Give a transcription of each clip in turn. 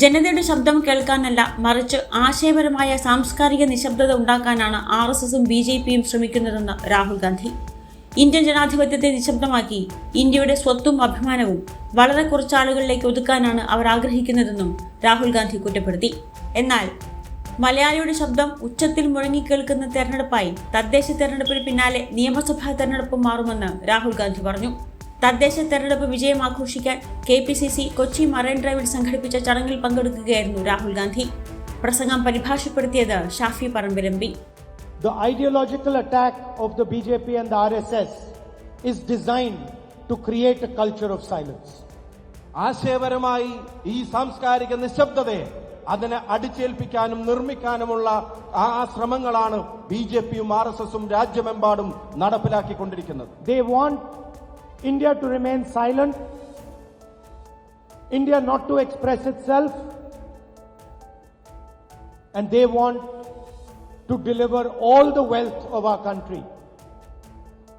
ജനതയുടെ ശബ്ദം കേൾക്കാനല്ല മറിച്ച് ആശയപരമായ സാംസ്കാരിക നിശബ്ദത ഉണ്ടാക്കാനാണ് ആർ എസ് എസും ബി ജെ പിയും ശ്രമിക്കുന്നതെന്ന് രാഹുൽ ഗാന്ധി. ഇന്ത്യൻ ജനാധിപത്യത്തെ നിശബ്ദമാക്കി ഇന്ത്യയുടെ സ്വത്തും അഭിമാനവും വളരെ കുറച്ചാളുകളിലേക്ക് ഒതുക്കാനാണ് അവർ ആഗ്രഹിക്കുന്നതെന്നും രാഹുൽ ഗാന്ധി കുറ്റപ്പെടുത്തി. എന്നാൽ മലയാളിയുടെ ശബ്ദം ഉച്ചത്തിൽ മുഴങ്ങിക്കേൾക്കുന്ന തെരഞ്ഞെടുപ്പായി തദ്ദേശ തെരഞ്ഞെടുപ്പിന് പിന്നാലെ നിയമസഭാ തെരഞ്ഞെടുപ്പ് മാറുമെന്ന് രാഹുൽ ഗാന്ധി പറഞ്ഞു. തദ്ദേശ തെരഞ്ഞെടുപ്പ് വിജയം ആഘോഷിക്കാൻ K P C C Kochi marine ഡ്രൈവിൽ സംഘടിപ്പിച്ച ചടങ്ങിൽ പങ്കെടുക്കുകയായിരുന്നു രാഹുൽ ഗാന്ധി. പ്രസംഗം പരിഭാഷപ്പെടുത്തിയത് Shafi പറമ്പിലമ്പി The ideological attack of the BJP and the RSS is designed to create a culture of silence. ആശയപരമായി ഈ സാംസ്കാരിക നിശബ്ദതയെ അതിനെ അടിച്ചേൽപ്പിക്കാനും നിർമ്മിക്കാനുമുള്ള ആ ശ്രമങ്ങളാണ് ബി ജെ പിയും ആർ എസ് എസും രാജ്യമെമ്പാടും നടപ്പിലാക്കിക്കൊണ്ടിരിക്കുന്നത്. They want India to remain silent, India not to express itself, and they want to deliver all the wealth of our country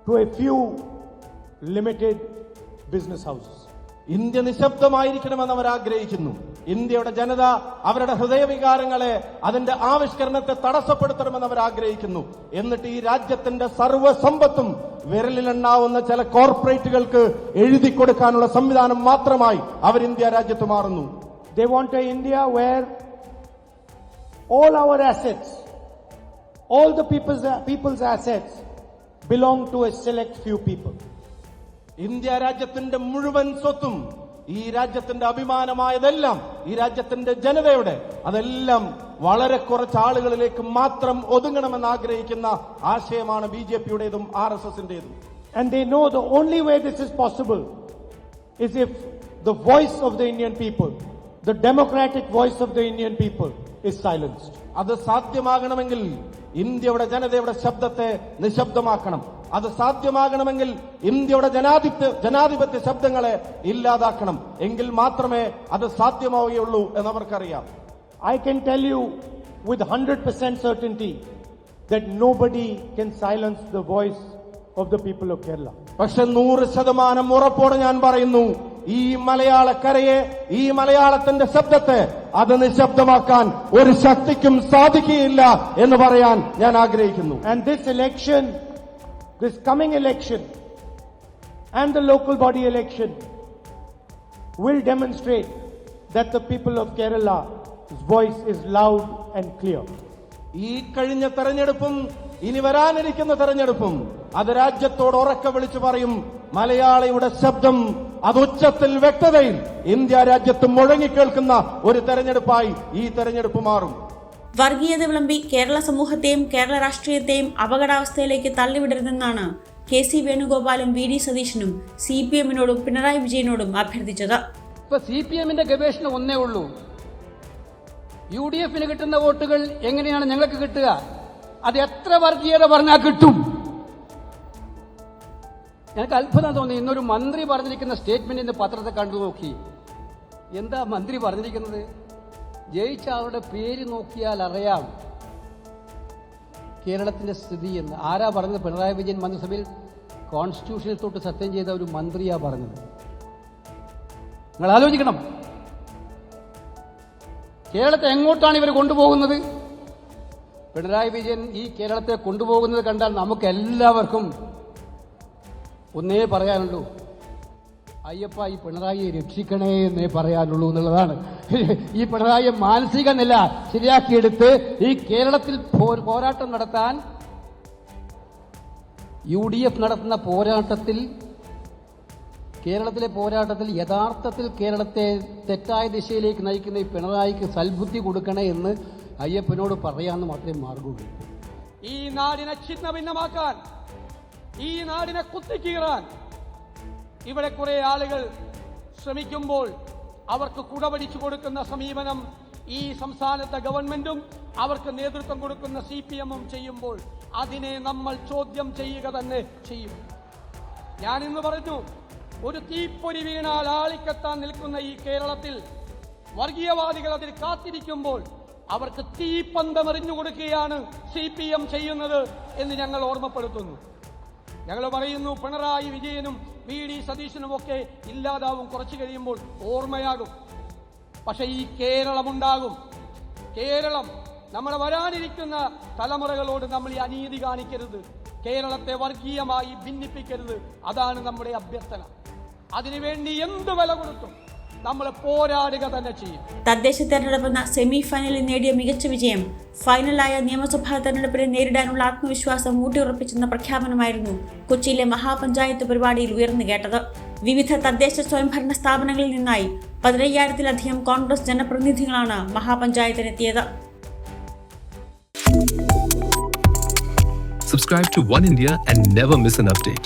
to a few limited business houses. India നിശബ്ദമായിരിക്കണമെന്ന് അവർ ആഗ്രഹിക്കുന്നു ഇന്ത്യയുടെ ജനത അവരുടെ ഹൃദയവികാരങ്ങളെ അതിന്റെ ആവിഷ്കരണത്തെ തടസ്സപ്പെടുത്തണമെന്ന് അവർ ആഗ്രഹിക്കുന്നു. എന്നിട്ട് ഈ രാജ്യത്തിന്റെ സർവസമ്പത്തും വിരലിലെണ്ണാവുന്ന ചില കോർപ്പറേറ്റുകൾക്ക് എഴുതി കൊടുക്കാനുള്ള സംവിധാനം മാത്രമായി അവർ ഇന്ത്യ രാജ്യത്ത് മാറുന്നു. They want a India where all our assets, all the peoples peoples assets belong to a select few people India രാജ്യത്തിന്റെ മുഴുവൻ സ്വത്തും ഈ രാജ്യത്തിന്റെ അഭിമാനമായതെല്ലാം ഈ രാജ്യത്തിന്റെ ജനതയുടെ അതെല്ലാം വളരെ കുറച്ച് ആളുകളിലേക്ക് മാത്രം ഒതുങ്ങണമെന്ന് ആഗ്രഹിക്കുന്ന ആശയമാണ് ബി ജെ പിയുടേതും R S എസിന്റേതും only way know the only way this is possible is if the voice of the Indian people, the democratic voice of the Indian people, is silenced. അത് സാധ്യമാകണമെങ്കിൽ ഇന്ത്യയുടെ ജനതയുടെ ശബ്ദത്തെ നിശബ്ദമാക്കണം അത് സാധ്യമാകണമെങ്കിൽ ഇന്ത്യയുടെ ജനാധിപത്യ ജനാധിപത്യ ശബ്ദങ്ങളെ ഇല്ലാതാക്കണം. എങ്കിൽ മാത്രമേ അത് സാധ്യമാവുകയുള്ളൂ എന്ന് എന്നവർക്കറിയാം. I can tell you with 100% certainty that nobody can silence the voice of the people of Kerala. പക്ഷെ നൂറ് ശതമാനം ഉറപ്പോടെ ഞാൻ പറയുന്നു ഈ മലയാളക്കരയെ ഈ മലയാളത്തിന്റെ ശബ്ദത്തെ അത് നിശബ്ദമാക്കാൻ ഒരു ശക്തിക്കും സാധിക്കുകയില്ല എന്ന് പറയാൻ ഞാൻ ആഗ്രഹിക്കുന്നു. And this election, this coming election, and the local body election will demonstrate that the people of Kerala's voice is loud and clear. ഈ കഴിഞ്ഞ തെരഞ്ഞെടുപ്പും ഇനി വരാനിരിക്കുന്ന തെരഞ്ഞെടുപ്പും അത് രാജ്യത്തോട് ഉറക്കെ വിളിച്ചു പറയും മലയാളിയുടെ ശബ്ദം അത് ഉച്ചത്തിൽ വ്യക്തതയിൽ ഇന്ത്യ രാജ്യത്ത് മുഴങ്ങിക്കേൾക്കുന്ന ഒരു തെരഞ്ഞെടുപ്പായി ഈ തെരഞ്ഞെടുപ്പ് മാറും വർഗീയത വിളമ്പി കേരള സമൂഹത്തെയും കേരള രാഷ്ട്രീയത്തെയും അപകടാവസ്ഥയിലേക്ക് തള്ളിവിടരുതെന്നാണ് കെ സി വേണുഗോപാലും വി ഡി സതീശനും സി പി എമ്മിനോടും പിണറായി വിജയനോടും അഭ്യർത്ഥിച്ചത്. ഇപ്പൊ സി പി എമ്മിന്റെ ഗവേഷണം ഒന്നേ ഉള്ളൂ. യു ഡി എഫിന് കിട്ടുന്ന വോട്ടുകൾ എങ്ങനെയാണ് ഞങ്ങൾക്ക് കിട്ടുക? അത് എത്ര വർഗീയത പറഞ്ഞാൽ കിട്ടും? എനിക്ക് അത്ഭുതം തോന്നി. ഇന്നൊരു മന്ത്രി പറഞ്ഞിരിക്കുന്ന സ്റ്റേറ്റ്മെന്റ് ഇന്ന് പത്രത്തെ കണ്ടു നോക്കി. എന്താ മന്ത്രി പറഞ്ഞിരിക്കുന്നത്? ജയിച്ച ആളുടെ പേര് നോക്കിയാൽ അറിയാം. കേരളത്തിന്റെ സ്ഥിതി എന്ന്. ആരാ പറഞ്ഞത്? പിണറായി വിജയൻ മന്ത്രിസഭയിൽ കോൺസ്റ്റിറ്റ്യൂഷനിൽ തൊട്ട് സത്യം ചെയ്ത ഒരു മന്ത്രിയാ പറഞ്ഞത്. നിങ്ങൾ ആലോചിക്കണം. കേരളത്തെ എങ്ങോട്ടാണ് ഇവർ കൊണ്ടുപോകുന്നത്? പിണറായി വിജയൻ ഈ കേരളത്തെ കൊണ്ടുപോകുന്നത് കണ്ടാൽ നമുക്ക് എല്ലാവർക്കും ഒന്നേ പറയാനുള്ളൂ. അയ്യപ്പ ഈ പിണറായിയെ രക്ഷിക്കണേ എന്നേ പറയാനുള്ളൂ എന്നുള്ളതാണ്. ഈ പിണറായി മാനസിക നില ശരിയാക്കിയെടുത്ത് ഈ കേരളത്തിൽ പോരാട്ടം നടത്താൻ യു ഡി എഫ് നടത്തുന്ന പോരാട്ടത്തിൽ കേരളത്തിലെ പോരാട്ടത്തിൽ യഥാർത്ഥത്തിൽ കേരളത്തെ തെറ്റായ ദിശയിലേക്ക് നയിക്കുന്ന ഈ പിണറായിക്ക് സൽബുദ്ധി കൊടുക്കണേ എന്ന് അയ്യപ്പനോട് പറയാമെന്ന് മാത്രമേ മാർഗമുള്ളൂ. ഈ നാടിനെ ഛിന്ന ഭിന്നമാക്കാൻ ഈ നാടിനെ കുത്തിക്കീറാൻ ഇവിടെ കുറെ ആളുകൾ ശ്രമിക്കുമ്പോൾ അവർക്ക് കുടപിടിച്ചു കൊടുക്കുന്ന സമീപനം ഈ സംസ്ഥാനത്തെ ഗവൺമെന്റും അവർക്ക് നേതൃത്വം കൊടുക്കുന്ന സി പി എമ്മും ചെയ്യുമ്പോൾ അതിനെ നമ്മൾ ചോദ്യം ചെയ്യുക തന്നെ ചെയ്യും. ഞാൻ ഇന്ന് പറഞ്ഞു ഒരു തീപ്പൊരി വീണാൽ ആളിക്കത്താൻ നിൽക്കുന്ന ഈ കേരളത്തിൽ വർഗീയവാദികൾ അതിൽ കാത്തിരിക്കുമ്പോൾ അവർക്ക് തീപ്പന്തമെറിഞ്ഞു കൊടുക്കുകയാണ് സി പി എം ചെയ്യുന്നത് എന്ന് ഞങ്ങൾ ഓർമ്മപ്പെടുത്തുന്നു. ഞങ്ങൾ പറയുന്നു പിണറായി വിജയനും വി ഡി സതീശനും ഒക്കെ ഇല്ലാതാവും കുറച്ചു കഴിയുമ്പോൾ ഓർമ്മയാകും. പക്ഷെ ഈ കേരളമുണ്ടാകും. കേരളം നമ്മൾ വരാനിരിക്കുന്ന തലമുറകളോട് നമ്മൾ ഈ അനീതി കാണിക്കരുത്. കേരളത്തെ വർഗീയമായി ഭിന്നിപ്പിക്കരുത്. അതാണ് നമ്മുടെ അഭ്യർത്ഥന. അതിനുവേണ്ടി എന്ത് വില കൊടുത്തും നമ്മൾ പോരാടുക തന്നെ ചെയ്യും. തദ്ദേശ തെരഞ്ഞെടുപ്പെന്ന സെമി ഫൈനലിൽ നേടിയ മികച്ച വിജയം ഫൈനലായ നിയമസഭാ തെരഞ്ഞെടുപ്പിനെ നേരിടാനുള്ള ആത്മവിശ്വാസം ഊട്ടിയുറപ്പിച്ചെന്ന പ്രഖ്യാപനമായിരുന്നു കൊച്ചിയിലെ മഹാപഞ്ചായത്ത് പരിപാടിയിൽ ഉയർന്നു കേട്ടത്. വിവിധ തദ്ദേശ സ്വയംഭരണ സ്ഥാപനങ്ങളിൽ നിന്നായി പതിനയ്യായിരത്തിലധികം Congress ജനപ്രതിനിധികളാണ് മഹാപഞ്ചായത്തിനെത്തിയത്. Subscribe to One India and never miss an update.